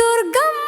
ദുർഗം